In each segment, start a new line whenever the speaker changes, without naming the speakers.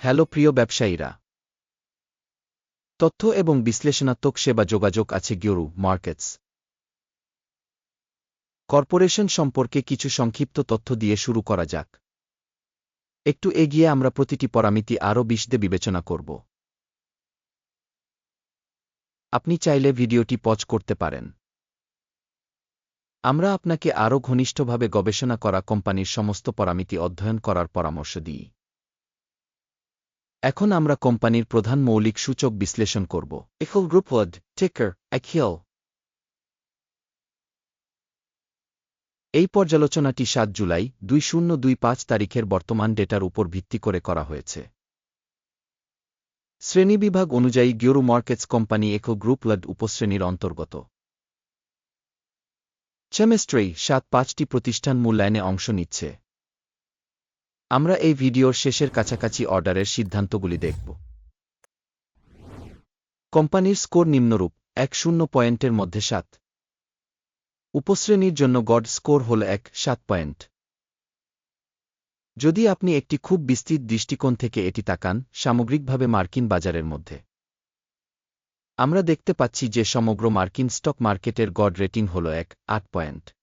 Hello প্রিয় ব্যবসায়ীরা। তথ্য এবং বিশ্লেষণাত্মক সেবা যোগাযোগ আছে গিওরু মার্কেটস। কর্পোরেশন সম্পর্কে কিছু সংক্ষিপ্ত তথ্য দিয়ে শুরু করা যাক। একটু এগিয়ে আমরা প্রতিটি পরামিতি আরও বিশদে বিবেচনা করব। আপনি চাইলে ভিডিওটি পজ করতে পারেন। আমরা আপনাকে আরও ঘনিষ্ঠভাবে গবেষণা করা কোম্পানির সমস্ত পরামিতি অধ্যয়ন করার পরামর্শ দিই। এখন আমরা কোম্পানির প্রধান মৌলিক সূচক বিশ্লেষণ করব। এখল গ্রুপওয়ার্ড টেকার অ্যাখিয়াল এই পর্যালোচনাটি সাত জুলাই দুই শূন্য দুই পাঁচ তারিখের বর্তমান ডেটার উপর ভিত্তি করে করা হয়েছে। শ্রেণীবিভাগ অনুযায়ী গিওরু মার্কেটস কোম্পানি একো গ্রুপ লড উপশ্রেণীর অন্তর্গত। চেমিস্ট্রি সাত পাঁচটি প্রতিষ্ঠান মূল্যায়নে অংশ নিচ্ছে। আমরা এই ভিডিওর শেষের কাছাকাছি অর্ডারের সিদ্ধান্তগুলি দেখব। কোম্পানির স্কোর নিম্নরূপ, এক শূন্য পয়েন্টের মধ্যে সাত। উপশ্রেণীর জন্য গড স্কোর হল এক, সাত পয়েন্ট। যদি আপনি একটি খুব বিস্তৃত দৃষ্টিকোণ থেকে এটি তাকান, সামগ্রিকভাবে মার্কিন বাজারের মধ্যে। আমরা দেখতে পাচ্ছি যে সমগ্র মার্কিন স্টক মার্কেটের গড রেটিং হল এক, আট পয়েন্ট।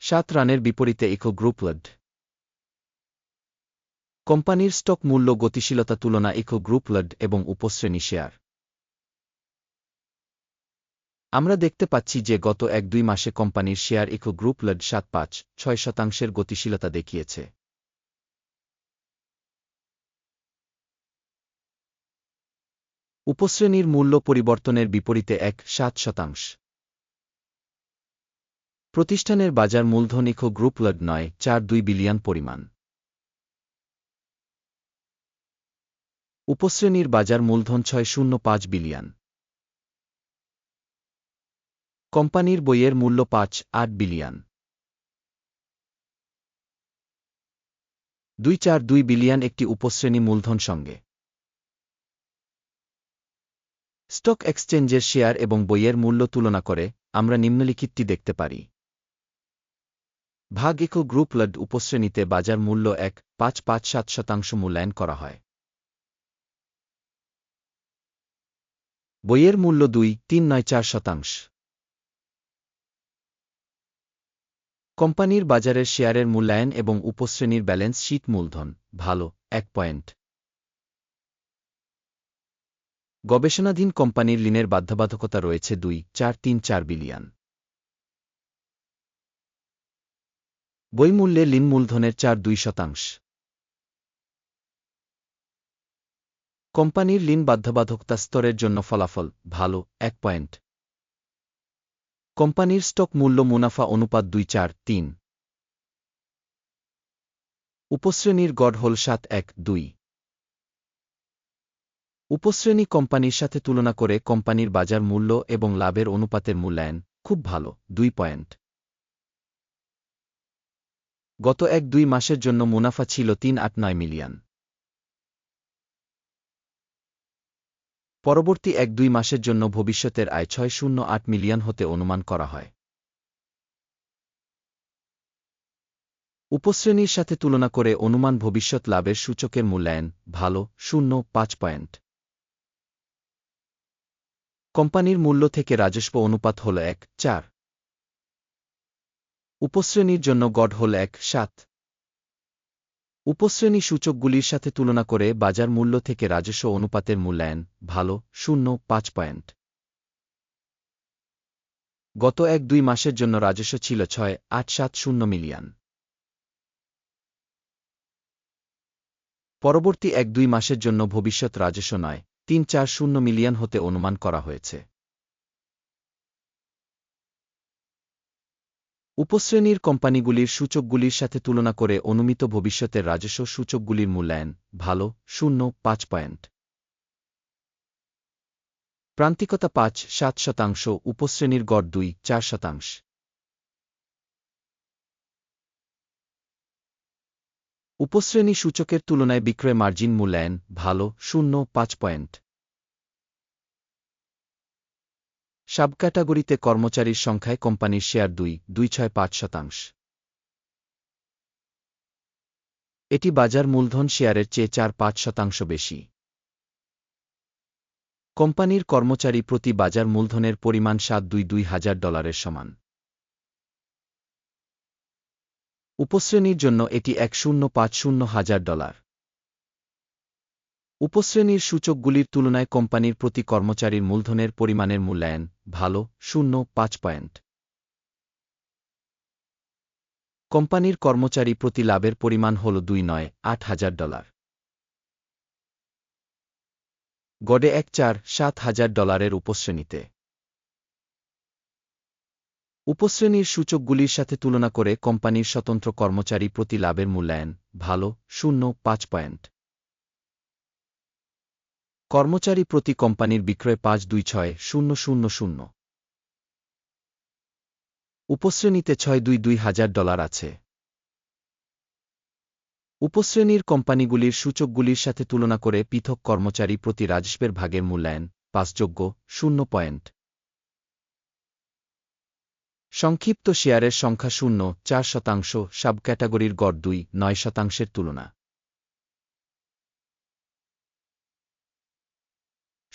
সাত রানের বিপরীতে ইকো গ্রুপলড কোম্পানির স্টক মূল্য গতিশীলতা তুলনা ইকো গ্রুপলড এবং উপশ্রেণী শেয়ার। আমরা দেখতে পাচ্ছি যে গত এক দুই মাসে কোম্পানির শেয়ার ইকো গ্রুপলড সাত পাঁচ, ছয় শতাংশের গতিশীলতা দেখিয়েছে। উপশ্রেণীর মূল্য পরিবর্তনের বিপরীতে এক সাত শতাংশ। প্রতিষ্ঠানের বাজার মূলধন ইকো গ্রুপলড নয় চার দুই বিলিয়ন পরিমাণ। উপশ্রেণীর বাজার মূলধন ছয় শূন্য পাঁচ বিলিয়ন। কোম্পানির বইয়ের মূল্য পাঁচ, আট বিলিয়ন। দুই চার দুই বিলিয়ন একটি উপশ্রেণী মূলধন সঙ্গে। স্টক এক্সচেঞ্জের শেয়ার এবং বইয়ের মূল্য তুলনা করে আমরা নিম্নলিখিতটি দেখতে পারি। ভাগ ইকো গ্রুপ লড উপশ্রেণীতে বাজার মূল্য এক, পাঁচ পাঁচ, সাত শতাংশ মূল্যায়ন করা হয়। বইয়ের মূল্য দুই, তিন, নয়, চার শতাংশ। কোম্পানির বাজারের শেয়ারের মূল্যায়ন এবং উপশ্রেণীর ব্যালেন্স শীট মূলধন, ভালো, এক পয়েন্ট। গবেষণাধীন কোম্পানির লিনের বাধ্যবাধকতা রয়েছে দুই, চার, তিন, চার বিলিয়ন। বইমূল্যে লিন মূলধনের চার দুই শতাংশ। কোম্পানির লিন বাধ্যবাধকতা স্তরের জন্য ফলাফল ভালো, এক পয়েন্ট। কোম্পানির স্টক মূল্য মুনাফা অনুপাত দুই চার তিন। উপশ্রেণীর গড় হল সাত এক দুই। উপশ্রেণী কোম্পানির সাথে তুলনা করে কোম্পানির বাজার মূল্য এবং লাভের অনুপাতের মূল্যায়ন খুব ভালো, দুই পয়েন্ট। গত এক দুই মাসের জন্য মুনাফা ছিল তিন আট নয় মিলিয়ন। পরবর্তী এক দুই মাসের জন্য ভবিষ্যতের আয় ছয় শূন্য আট মিলিয়ন হতে অনুমান করা হয়। উপশ্রেণীর সাথে তুলনা করে অনুমান ভবিষ্যৎ লাভের সূচকের মূল্যায়ন, ভালো, শূন্য, পাঁচ পয়েন্ট। কোম্পানির মূল্য থেকে রাজস্ব অনুপাত হল এক, চার। উপশ্রেণীর জন্য গড় হল এক সাত। উপশ্রেণী সূচকগুলির সাথে তুলনা করে বাজার মূল্য থেকে রাজস্ব অনুপাতের মূল্যায়ন, ভালো, শূন্য, পাঁচ পয়েন্ট। গত এক দুই মাসের জন্য রাজস্ব ছিল ছয়, আট সাত শূন্য মিলিয়ন। পরবর্তী এক দুই মাসের জন্য ভবিষ্যৎ রাজস্ব নয়, তিন চার শূন্য মিলিয়ন হতে অনুমান করা হয়েছে। উপশ্রেণীর কোম্পানিগুলির সূচকগুলির সাথে তুলনা করে অনুমিত ভবিষ্যতের রাজস্ব সূচকগুলির মূল্যায়ন ভালো, শূন্য, পাঁচ পয়েন্ট। প্রান্তিকতা পাঁচ, সাত শতাংশ, উপশ্রেণীর গড় দুই, চার শতাংশ। উপশ্রেণী সূচকের তুলনায় বিক্রয় মার্জিন মূল্যায়ন ভালো, শূন্য, পাঁচ পয়েন্ট। সাব ক্যাটাগরিতে কর্মচারীর সংখ্যায় কোম্পানির শেয়ার দুই দুই ছয় পাঁচ শতাংশ। এটি বাজার মূলধন শেয়ারের চেয়ে চার পাঁচ শতাংশ বেশি। কোম্পানির কর্মচারী প্রতি বাজার মূলধনের পরিমাণ সাত দুই দুই হাজার ডলারের সমান। উপশ্রেণীর জন্য এটি এক শূন্য পাঁচ শূন্য হাজার ডলার। উপশ্রেণীর সূচকগুলির তুলনায় কোম্পানির প্রতি কর্মচারীর মূলধনের পরিমাণের মূল্যায়ন ভালো, শূন্য, পাঁচ পয়েন্ট। কোম্পানির কর্মচারী প্রতি লাভের পরিমাণ হল দুই নয়, আট হাজার ডলার। গড়ে এক চার, সাত হাজার ডলারের উপশ্রেণীতে। উপশ্রেণীর সূচকগুলির সাথে তুলনা করে কোম্পানির স্বতন্ত্র কর্মচারী প্রতি লাভের মূল্যায়ন ভালো, শূন্য, পাঁচ পয়েন্ট। কর্মচারী প্রতি কোম্পানির বিক্রয় পাঁচ দুই ছয় শূন্য শূন্য শূন্য। উপশ্রেণীতে ছয় দুই দুই হাজার ডলার আছে। উপশ্রেণীর কোম্পানিগুলির সূচকগুলির সাথে তুলনা করে পৃথক কর্মচারী প্রতি রাজস্বের ভাগের মূল্যায়ন পাঁচযোগ্য শূন্য পয়েন্ট। সংক্ষিপ্ত শেয়ারের সংখ্যা শূন্য, চার শতাংশ সাব ক্যাটাগরির গড় দুই, নয় শতাংশের তুলনা।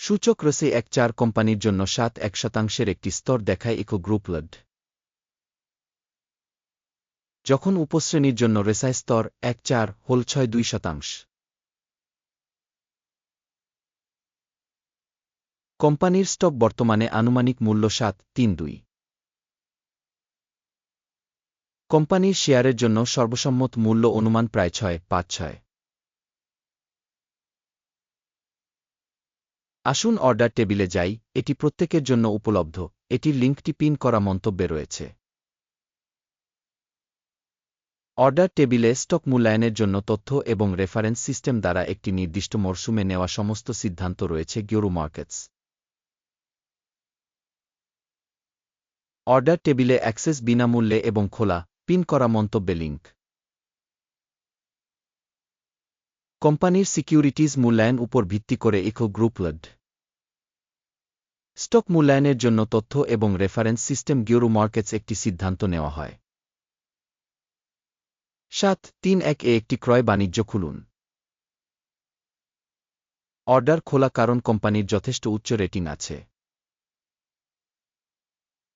সূচক রসে এক চার কোম্পানির জন্য সাত এক শতাংশের একটি স্তর দেখায় ইকো গ্রুপ লড। যখন উপশ্রেণীর জন্য রেসায় স্তর এক চার, হোল ছয় দুই শতাংশ। কোম্পানির স্টক বর্তমানে আনুমানিক মূল্য সাত, তিন দুই। কোম্পানির শেয়ারের জন্য সর্বসম্মত মূল্য অনুমান প্রায় ছয়, পাঁচ ছয়। আসুন অর্ডার টেবিলে যাই, এটি প্রত্যেকের জন্য উপলব্ধ, এটির লিঙ্কটি পিন করা মন্তব্যে রয়েছে। অর্ডার টেবিলে স্টক মূল্যায়নের জন্য তথ্য এবং রেফারেন্স সিস্টেম দ্বারা একটি নির্দিষ্ট মরশুমে নেওয়া সমস্ত সিদ্ধান্ত রয়েছে গিওরু মার্কেটস। অর্ডার টেবিলে অ্যাক্সেস বিনামূল্যে এবং খোলা, পিন করা মন্তব্যে লিঙ্ক। কোম্পানির সিকিউরিটিজ মূল্যায়ন উপর ভিত্তি করে ইকো গ্রুপ লড। স্টক মূল্যায়নের জন্য তথ্য এবং রেফারেন্স সিস্টেম গিওরু মার্কেটস একটি সিদ্ধান্ত নেওয়া হয়। সাত, তিন, এক, এ একটি ক্রয় বাণিজ্য খুলুন। অর্ডার খোলা কারণ কোম্পানির যথেষ্ট উচ্চ রেটিং আছে।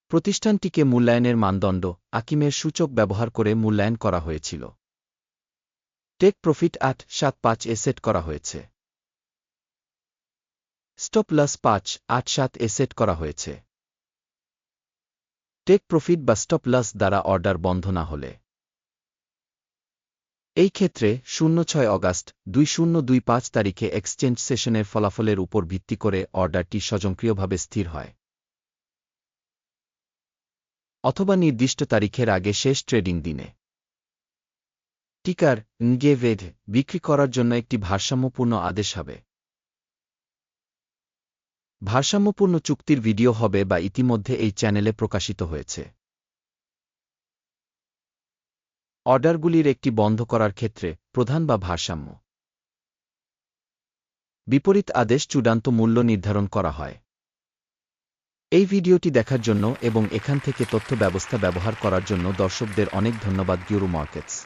প্রতিষ্ঠানটিকে মূল্যায়নের মানদণ্ড, আকিমের সূচক ব্যবহার করে মূল্যায়ন করা হয়েছিল। টেক প্রফিট আট, সাত, পাঁচ, এ সেট করা হয়েছে। স্টপ লস পাঁচ, আট, সাত এ সেট করা হয়েছে। টেক প্রফিট বা স্টপ লস দ্বারা অর্ডার বন্ধ না হলে। এই ক্ষেত্রে শূন্য ছয় অগাস্ট দুই শূন্য দুই পাঁচ তারিখে এক্সচেঞ্জ সেশনের ফলাফলের উপর ভিত্তি করে অর্ডারটি স্বয়ংক্রিয়ভাবে স্থির হয়। অথবা নির্দিষ্ট তারিখের আগে শেষ ট্রেডিং দিনে। টিকার নগেভেদ বিক্রি করার জন্য একটি ভারসাম্যপূর্ণ আদেশ হবে। ভারসাম্যপূর্ণ চুক্তির ভিডিও হবে বা ইতিমধ্যে এই চ্যানেলে প্রকাশিত হয়েছে। অর্ডারগুলির একটি বন্ধ করার ক্ষেত্রে প্রধান বা ভারসাম্য। বিপরীত আদেশ চূড়ান্ত মূল্য নির্ধারণ করা হয়। এই ভিডিওটি দেখার জন্য এবং এখান থেকে তথ্য ব্যবস্থা ব্যবহার করার জন্য দর্শকদের অনেক ধন্যবাদ গিউরু মার্কেটস।